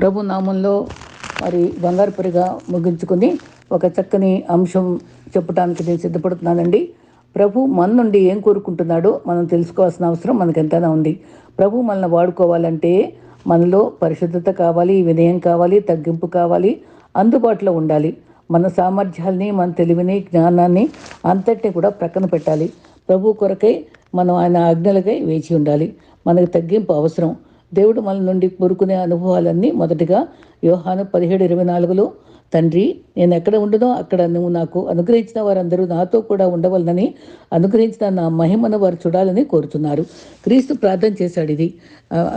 ప్రభు నామంలో మరి బంగారుపరిగా ముగించుకుని ఒక చక్కని అంశం చెప్పడానికి నేను సిద్ధపడుతున్నానండి. ప్రభు మన నుండి ఏం కోరుకుంటున్నాడో మనం తెలుసుకోవాల్సిన అవసరం మనకు ఎంతైనా ఉంది. ప్రభు మనల్ని వాడుకోవాలంటే మనలో పరిశుద్ధత కావాలి వినయం కావాలి తగ్గింపు కావాలి అందుబాటులో ఉండాలి. మన సామర్థ్యాల్ని మన తెలివిని జ్ఞానాన్ని అంతటిని కూడా ప్రక్కన పెట్టాలి. ప్రభు కొరకై మనం ఆయన ఆజ్ఞలకై వేచి ఉండాలి. మనకు తగ్గింపు అవసరం. దేవుడు మన నుండి కోరుకునే అనుభవాలన్నీ మొదటిగా యోహాను పదిహేడు ఇరవై నాలుగులో తండ్రి నేను ఎక్కడ ఉండునో అక్కడ నువ్వు నాకు అనుగ్రహించిన వారందరూ నాతో కూడా ఉండవలనని అనుగ్రహించిన నా మహిమను వారు చూడాలని కోరుతున్నారు. క్రీస్తు ప్రార్థన చేశాడు ఇది.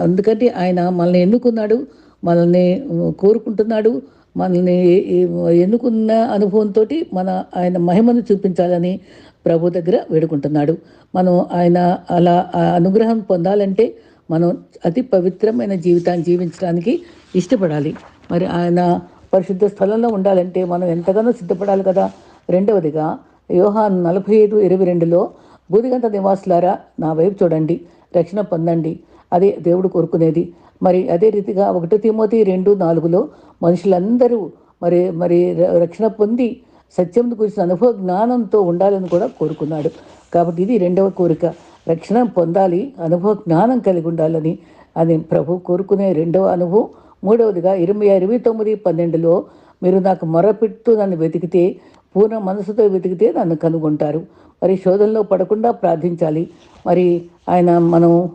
అందుకంటే ఆయన మనల్ని ఎన్నుకున్నాడు మనల్ని కోరుకుంటున్నాడు మనల్ని ఎన్నుకున్న అనుభవంతో మన ఆయన మహిమను చూపించాలని ప్రభు దగ్గర వేడుకుంటున్నాడు. మనం ఆయన అలా అనుగ్రహం పొందాలంటే మనం అతి పవిత్రమైన జీవితాన్ని జీవించడానికి ఇష్టపడాలి. మరి ఆయన పరిశుద్ధ స్థలంలో ఉండాలంటే మనం ఎంతగానో సిద్ధపడాలి కదా? రెండవదిగా యోహాన్ నలభై ఐదు ఇరవై రెండులో బూదిగంత నివాసులారా నా వైపు చూడండి రక్షణ పొందండి అదే దేవుడు కోరుకునేది. మరి అదే రీతిగా ఒకటి తిమోతి రెండు నాలుగులో మనుషులందరూ మరి మరి ర- రక్షణ పొంది సత్యం గురించిన అనుభవ జ్ఞానంతో ఉండాలని కూడా కోరుకున్నాడు. కాబట్టి ఇది రెండవ కోరిక. రక్షణ పొందాలి అనుభవ జ్ఞానం కలిగి ఉండాలని అది ప్రభు కోరుకునే రెండవ అనుభవం. మూడవదిగా ఇరవై ఇరవై తొమ్మిది పన్నెండులో మీరు నాకు మొరపెట్టు నన్ను వెతికితే పూర్ణ మనసుతో వెతికితే నన్ను కనుగొంటారు. మరి శోధనలో పడకుండా ప్రార్థించాలి. మరి ఆయన మనం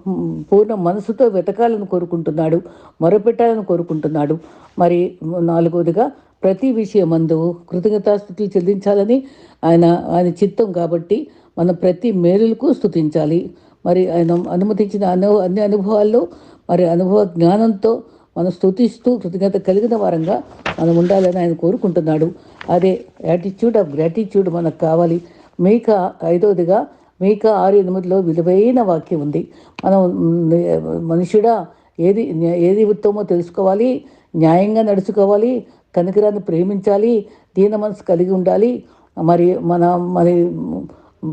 పూర్ణ మనసుతో వెతకాలని కోరుకుంటున్నాడు మొరపెట్టాలని కోరుకుంటున్నాడు. మరి నాలుగవదిగా ప్రతి విషయమందు కృతజ్ఞతాస్థుతులు చెల్లించాలని ఆయన ఆయన చిత్తం కాబట్టి మనం ప్రతి మేలులకు స్థుతించాలి మరి ఆయన అనుమతించిన అను అన్ని అనుభవాల్లో మరి అనుభవ జ్ఞానంతో మనం స్తుతిస్తూ కృతజ్ఞత కలిగిన వారంగా మనం ఉండాలని ఆయన కోరుకుంటున్నాడు. అదే యాటిట్యూడ్ ఆఫ్ గ్రాటిట్యూడ్ మనకు కావాలి. మీక ఐదవదిగా మీక ఆరు ఎనిమిదిలో విలువైన వాక్యం ఉంది. మనం మనుషుడా ఏది ఏది ఉత్తమో తెలుసుకోవాలి న్యాయంగా నడుచుకోవాలి కనికరాన్ని ప్రేమించాలి దీన మనసు కలిగి ఉండాలి. మరి మన మరి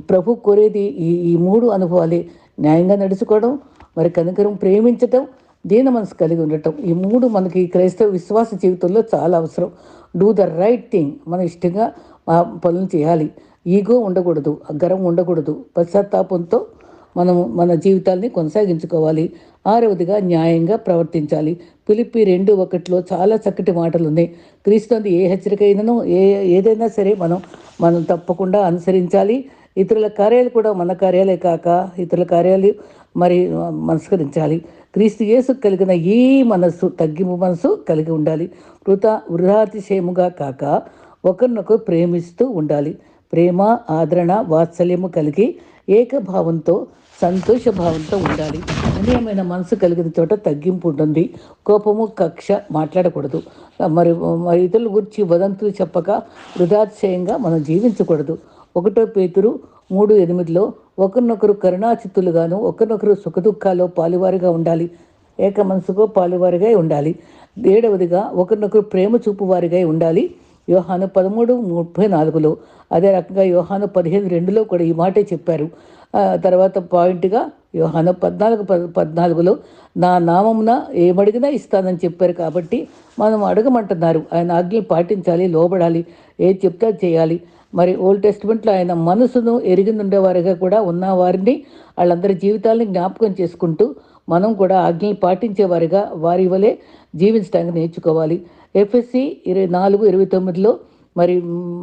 ప్రభు కోరేది ఈ ఈ మూడు అనుభవాలే న్యాయంగా నడుచుకోవడం మరి కనికరం ప్రేమించటం దీన మనసు కలిగి ఉండటం. ఈ మూడు మనకి క్రైస్తవ విశ్వాస జీవితంలో చాలా అవసరం. డూ ద రైట్ థింగ్ మన ఇష్టంగా పనులు చేయాలి. ఈగో ఉండకూడదు గర్వం ఉండకూడదు. పశ్చాత్తాపంతో మనం మన జీవితాల్ని కొనసాగించుకోవాలి. ఆరవదిగా న్యాయంగా ప్రవర్తించాలి. పిలిపి రెండు ఒకటిలో చాలా చక్కటి మాటలు ఉన్నాయి క్రీస్తుని ఏ హెచ్చరిక అయినను ఏ ఏదైనా సరే మనం మనం తప్పకుండా అనుసరించాలి. ఇతరుల కార్యాలు కూడా మన కార్యాలే కాక ఇతరుల కార్యాలు మరి మనస్కరించాలి. క్రీస్తు యేసు కలిగిన ఈ మనస్సు తగ్గింపు మనసు కలిగి ఉండాలి. వృత వృధాతిశయముగా కాక ఒకరినొకరు ప్రేమిస్తూ ఉండాలి. ప్రేమ ఆదరణ వాత్సల్యము కలిగి ఏకభావంతో సంతోష భావంతో ఉండాలి. అన్యమైన మనసు కలిగిన చోట తగ్గింపు ఉంటుంది. కోపము కక్ష మాట్లాడకూడదు. మరి మరి ఇతరుల గురించి వదంతులు చెప్పక వృధాతిశయంగా మనం జీవించకూడదు. ఒకటో పేతురు మూడు ఎనిమిదిలో ఒకరినొకరు కరుణాచిత్తులుగాను ఒకరినొకరు సుఖదుఖాల్లో పాలువారిగా ఉండాలి. ఏక మనసుకు పాలువారిగా ఉండాలి. ఏడవదిగా ఒకరినొకరు ప్రేమ చూపువారిగా ఉండాలి. యోహాను పదమూడు ముప్పై నాలుగులో అదే రకంగా యోహాను పదిహేను రెండులో కూడా ఈ మాటే చెప్పారు. తర్వాత పాయింట్గా యోహాను పద్నాలుగు పద్ పద్నాలుగులో నా నామమున ఏమడిగినా ఇస్తానని చెప్పారు కాబట్టి మనం అడగమంటున్నారు. ఆయన ఆజ్ఞలు పాటించాలి లోబడాలి ఏది చెప్తే చేయాలి. మరి ఓల్డ్ టెస్ట్మెంట్లో ఆయన మనసును ఎరిగింది ఉండేవారిగా కూడా ఉన్న వారిని వాళ్ళందరి జీవితాలని జ్ఞాపకం చేసుకుంటూ మనం కూడా ఆజ్ఞలు పాటించేవారిగా వారి వలె జీవించడానికి నేర్చుకోవాలి. ఎఫ్ఎస్సి ఇరవై నాలుగు ఇరవై తొమ్మిదిలో మరి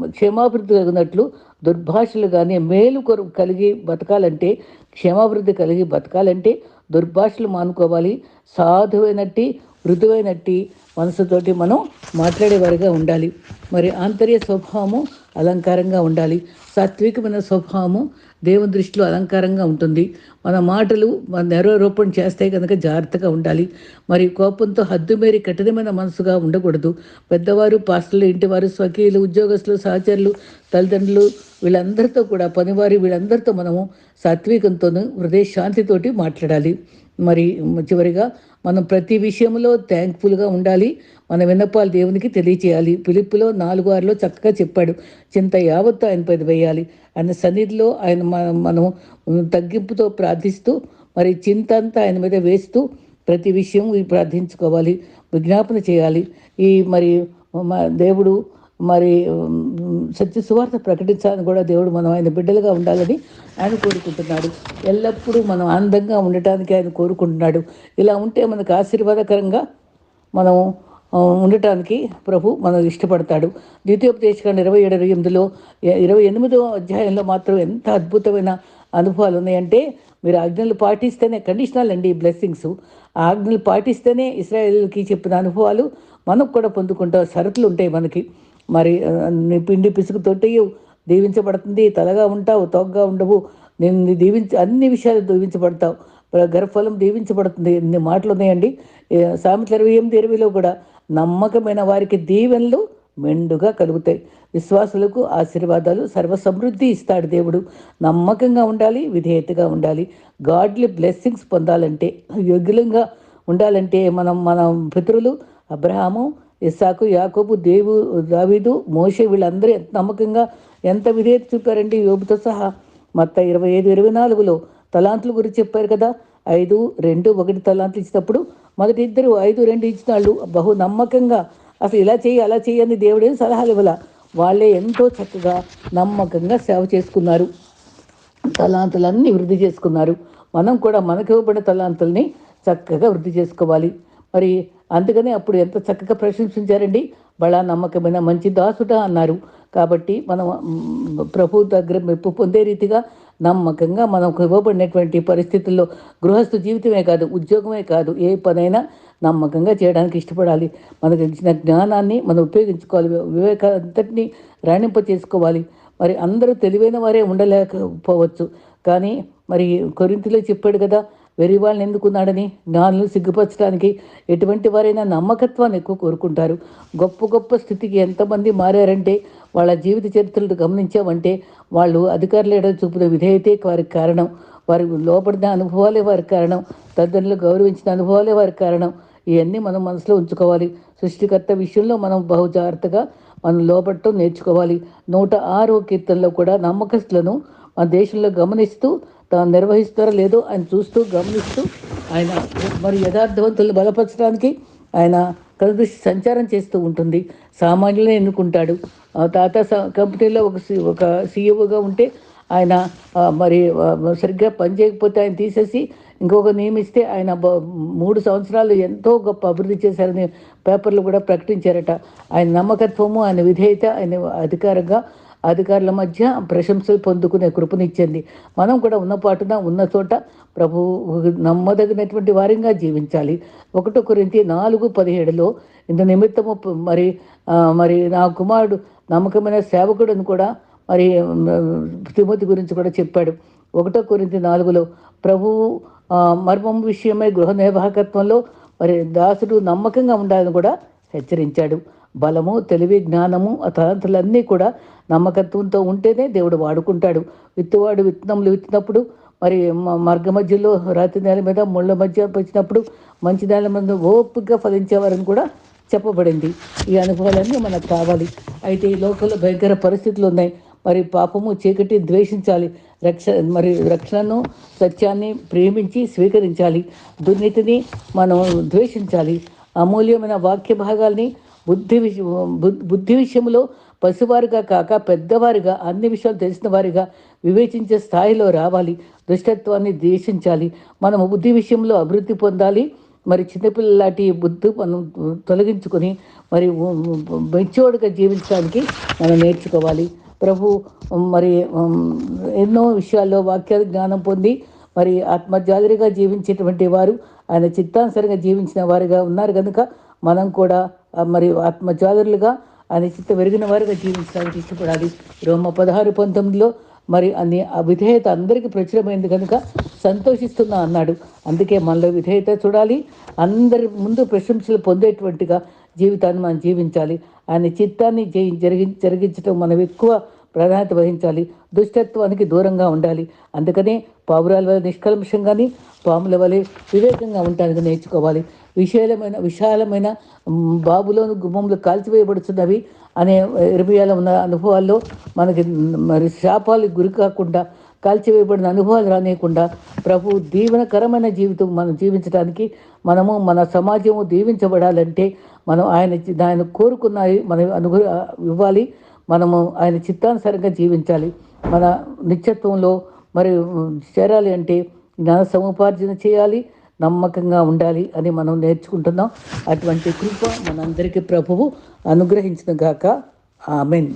క్షేమాభివృద్ధి కలిగినట్లు దుర్భాషలు కానీ మేలు కొరకు కలిగి బతకాలంటే క్షేమాభివృద్ధి కలిగి బతకాలంటే దుర్భాషలు మానుకోవాలి. సాధువైనట్టి మృదువైనట్టి మనసుతోటి మనం మాట్లాడేవారిగా ఉండాలి. మరి ఆంతర్య స్వభావము అలంకారంగా ఉండాలి. సాత్వికమైన స్వభావము దేవుని దృష్టిలో అలంకారంగా ఉంటుంది. మన మాటలు మన నెరవేరూపణ చేస్తే కనుక జాగ్రత్తగా ఉండాలి. మరి కోపంతో హద్దుమేరి కఠినమైన మనసుగా ఉండకూడదు. పెద్దవారు పాస్టర్లు ఇంటివారు స్వకీయులు ఉద్యోగస్తులు సహచరులు తల్లిదండ్రులు వీళ్ళందరితో కూడా పనివారి వీళ్ళందరితో మనము సాత్వికంతోనూ హృదయ శాంతితోటి మాట్లాడాలి. మరి చివరిగా మనం ప్రతి విషయంలో థ్యాంక్ఫుల్గా ఉండాలి. మన విన్నపాలు దేవునికి తెలియచేయాలి. పిలుపులో నాలుగు ఆరులో చక్కగా చెప్పాడు. చింత యావత్తు ఆయన వేయాలి. ఆయన సన్నిధిలో ఆయన మనం తగ్గింపుతో ప్రార్థిస్తూ మరి చింత అంతా ఆయన మీద వేస్తూ ప్రతి విషయం ప్రార్థించుకోవాలి. విజ్ఞాపన చేయాలి. ఈ మరి మా దేవుడు మరి సత్య సువార్త ప్రకటించాలని కూడా దేవుడు మనం ఆయన బిడ్డలుగా ఉండాలని ఆయన కోరుకుంటున్నాడు. ఎల్లప్పుడూ మనం ఆనందంగా ఉండటానికి ఆయన కోరుకుంటున్నాడు. ఇలా ఉంటే మనకు ఆశీర్వాదకరంగా మనం ఉండటానికి ప్రభు మనం ఇష్టపడతాడు. ద్వితీయోపదేశకాండ ఇరవై ఏడు ఇరవై ఎనిమిదిలో ఇరవై ఎనిమిదో అధ్యాయంలో మాత్రం ఎంత అద్భుతమైన అనుభవాలు ఉన్నాయంటే మీరు ఆజ్ఞలు పాటిస్తేనే కండిషనల్ అండి ఈ బ్లెస్సింగ్స్ ఆజ్ఞలు పాటిస్తేనే ఇస్రాయేల్కి చెప్పిన అనుభవాలు మనకు కూడా పొందుకుంటాం షరతులు ఉంటాయి మనకి. మరి నీ పిండి పిసుకుతోటి దీవించబడుతుంది. తలగా ఉంటావు తోగ్గా ఉండవు. నేను దీవించ అన్ని విషయాలు దీవించబడతావు. ప్ర- గర్భఫలం దీవించబడుతుంది. ఎన్ని మాటలు ఉన్నాయండి. ఏ, సామెతల ఇరవై ఎనిమిది ఇరవైలో కూడా నమ్మకమైన వారికి దీవెనలు మెండుగా కలుగుతాయి. విశ్వాసులకు ఆశీర్వాదాలు సర్వ సమృద్ధి ఇస్తాడు దేవుడు. నమ్మకంగా ఉండాలి విధేయతగా ఉండాలి. గాడ్లీ బ్లెస్సింగ్స్ పొందాలంటే యోగ్యులంగా ఉండాలంటే మనం మన పితరులు అబ్రహాము ఇస్సాకు యాకోబు దేవు దావీదు మోషే వీళ్ళందరూ ఎంత నమ్మకంగా ఎంత విధేయత చూపారండి యోబుతో సహా. మొత్తం ఇరవై ఐదు ఇరవై నాలుగులో తలాంతుల గురించి చెప్పారు కదా. ఐదు రెండు ఒకటి తలాంతులు ఇచ్చినప్పుడు మొదటి ఇద్దరు ఐదు రెండు ఇచ్చిన వాళ్ళు బహు నమ్మకంగా అసలు ఇలా చేయి అలా చేయని దేవుడే సలహాలు ఇవ్వాల. వాళ్ళే ఎంతో చక్కగా నమ్మకంగా సేవ చేసుకున్నారు. తలాంతులన్నీ వృద్ధి చేసుకున్నారు. మనం కూడా మనకి ఇవ్వబడిన తలాంతుల్ని చక్కగా వృద్ధి చేసుకోవాలి. మరి అందుకనే అప్పుడు ఎంత చక్కగా ప్రశంసించారండి? బళా నమ్మకమైన మంచి దాసుట అన్నారు. కాబట్టి మనం ప్రభు దగ్గర మెప్పు పొందే రీతిగా నమ్మకంగా మనకు ఇవ్వబడినటువంటి పరిస్థితుల్లో గృహస్థు జీవితమే కాదు ఉద్యోగమే కాదు ఏ పనైనా నమ్మకంగా చేయడానికి ఇష్టపడాలి. మనకు ఇచ్చిన జ్ఞానాన్ని మనం ఉపయోగించుకోవాలి వివేక అంతటినీ రాణింప చేసుకోవాలి. మరి అందరూ తెలివైన వారే ఉండలేకపోవచ్చు. కానీ మరి కొరింతిలో చెప్పాడు కదా వెరి వాళ్ళని ఎందుకున్నాడని జ్ఞానులు సిగ్గుపరచడానికి ఎటువంటి వారైనా నమ్మకత్వాన్ని ఎక్కువ కోరుకుంటారు. గొప్ప గొప్ప స్థితికి ఎంతమంది మారారంటే వాళ్ళ జీవిత చరిత్రలు గమనించామంటే వాళ్ళు అధికారులు ఎడ చూపిన విధేయతే వారికి కారణం. వారి లోపడిన అనుభవాలే వారికి కారణం. తల్లిదండ్రులు గౌరవించిన అనుభవాలే వారికి కారణం. ఇవన్నీ మనం మనసులో ఉంచుకోవాలి. సృష్టికర్త విషయంలో మనం బహు జాగ్రత్తగా మనం లోపడటం నేర్చుకోవాలి. నూట ఆరో కీర్తనలో కూడా నమ్మకస్తులను మన దేశంలో గమనిస్తూ తాను నిర్వహిస్తారో లేదో ఆయన చూస్తూ గమనిస్తూ ఆయన మరి యథార్థవంతులు బలపరచడానికి ఆయన కలిసి సంచారం చేస్తూ ఉంటుంది. సామాన్యులనే ఎన్నుకుంటాడు. ఆ స- కంపెనీలో ఒక సి ఒక సీఈఓగా ఉంటే ఆయన మరి సరిగ్గా పనిచేయకపోతే ఆయన తీసేసి ఇంకొక నియమిస్తే ఆయన మూడు సంవత్సరాలు ఎంతో గొప్ప అభివృద్ధి చేశారని పేపర్లు కూడా ప్రకటించారట. ఆయన నమ్మకత్వము ఆయన విధేయత ఆయన అధికారంగా అధికారుల మధ్య ప్రశంసలు పొందుకునే కృపనిచ్చింది. మనం కూడా ఉన్న పాటున ఉన్న చోట ప్రభు నమ్మదగినటువంటి వారంగా జీవించాలి. ఒకటో కొరింతి నాలుగు పదిహేడులో ఇంత నిమిత్తము మరి మరి నా కుమారుడు నమ్మకమైన సేవకుడు కూడా మరి తిమోతి గురించి కూడా చెప్పాడు. ఒకటో కొరింతి నాలుగులో ప్రభు మర్మం విషయమై గృహ నిర్వాహకత్వంలో మరి దాసుడు నమ్మకంగా ఉండాలని కూడా హెచ్చరించాడు. బలము తెలివి జ్ఞానము తలంతులన్నీ కూడా నమ్మకత్వంతో ఉంటేనే దేవుడు వాడుకుంటాడు. విత్తువాడు విత్తనములు విత్తినప్పుడు మరి మార్గ మధ్యలో రాతి నేల మీద ముళ్ళ మధ్య వచ్చినప్పుడు మంచి నేల మీద ఓపికగా ఫలించేవారని కూడా చెప్పబడింది. ఈ అనుభవాలన్నీ మనకు కావాలి. అయితే ఈ లోకంలో భయంకర పరిస్థితులు ఉన్నాయి. మరి పాపము చీకటి ద్వేషించాలి. రక్ష మరి రక్షణను సత్యాన్ని ప్రేమించి స్వీకరించాలి. దుర్నీతిని మనం ద్వేషించాలి. అమూల్యమైన వాక్య భాగాల్ని బుద్ధి విష బుద్ధి విషయంలో పసివారుగా కాక పెద్దవారిగా అన్ని విషయాలు తెలిసిన వారిగా వివేచించే స్థాయిలో రావాలి. దుష్టత్వాన్ని ద్వేషించాలి. మనం బుద్ధి విషయంలో అభివృద్ధి పొందాలి. మరి చిన్నపిల్ల లాంటి బుద్ధి మనం తొలగించుకొని మరి మెచ్యూర్డ్గా జీవించడానికి మనం నేర్చుకోవాలి. ప్రభు మరి ఎన్నో విషయాల్లో వాక్య జ్ఞానం పొంది మరి ఆత్మజాలిగా జీవించేటువంటి వారు ఆయన చిత్తానుసరంగా జీవించిన వారుగా ఉన్నారు కనుక మనం కూడా మరి ఆత్మజాలులుగా అని చిత్త వెరిగిన వారుగా జీవించడానికి ఇష్టపడాలి. రోమ పదహారు పంతొమ్మిదిలో మరి అన్ని ఆ విధేయత అందరికీ ప్రచురమైంది కనుక సంతోషిస్తున్నా అన్నాడు. అందుకే మనలో విధేయత చూడాలి. అందరి ముందు ప్రశంసలు పొందేటువంటిగా జీవితాన్ని మనం జీవించాలి. ఆయన చిత్తాన్ని జరిగి జరిగించడం మనం ఎక్కువ ప్రాధాన్యత వహించాలి. దుష్టత్వానికి దూరంగా ఉండాలి. అందుకనే పావురాల వల్ల నిష్కల్మషంగాని పాముల వలె వివేకంగా ఉండడానికి నేర్చుకోవాలి. విశాలమైన విశాలమైన బాబులోని గుమ్మంలో కాల్చివేయబడుతున్నవి అనే ఇరవైల ఉన్న అనుభవాల్లో మనకి మరి శాపాలకు గురి కాకుండా కాల్చివేయబడిన అనుభవాలు రానియకుండా ప్రభు దీవెనకరమైన జీవితం మనం జీవించడానికి మనము మన సమాజము దీవించబడాలంటే మనం ఆయన ఆయన కోరుకున్న మనం అనుగు ఇవ్వాలి. మనము ఆయన చిత్తానుసారంగా జీవించాలి. మన నిత్యత్వంలో మరి చేరాలి అంటే జ్ఞాన సముపార్జన చేయాలి. నమ్మకంగా ఉండాలి అని మనం నేర్చుకుంటున్నాం. అటువంటి కృప మనందరికీ ప్రభువు అనుగ్రహించిన గాక. ఆమెన్.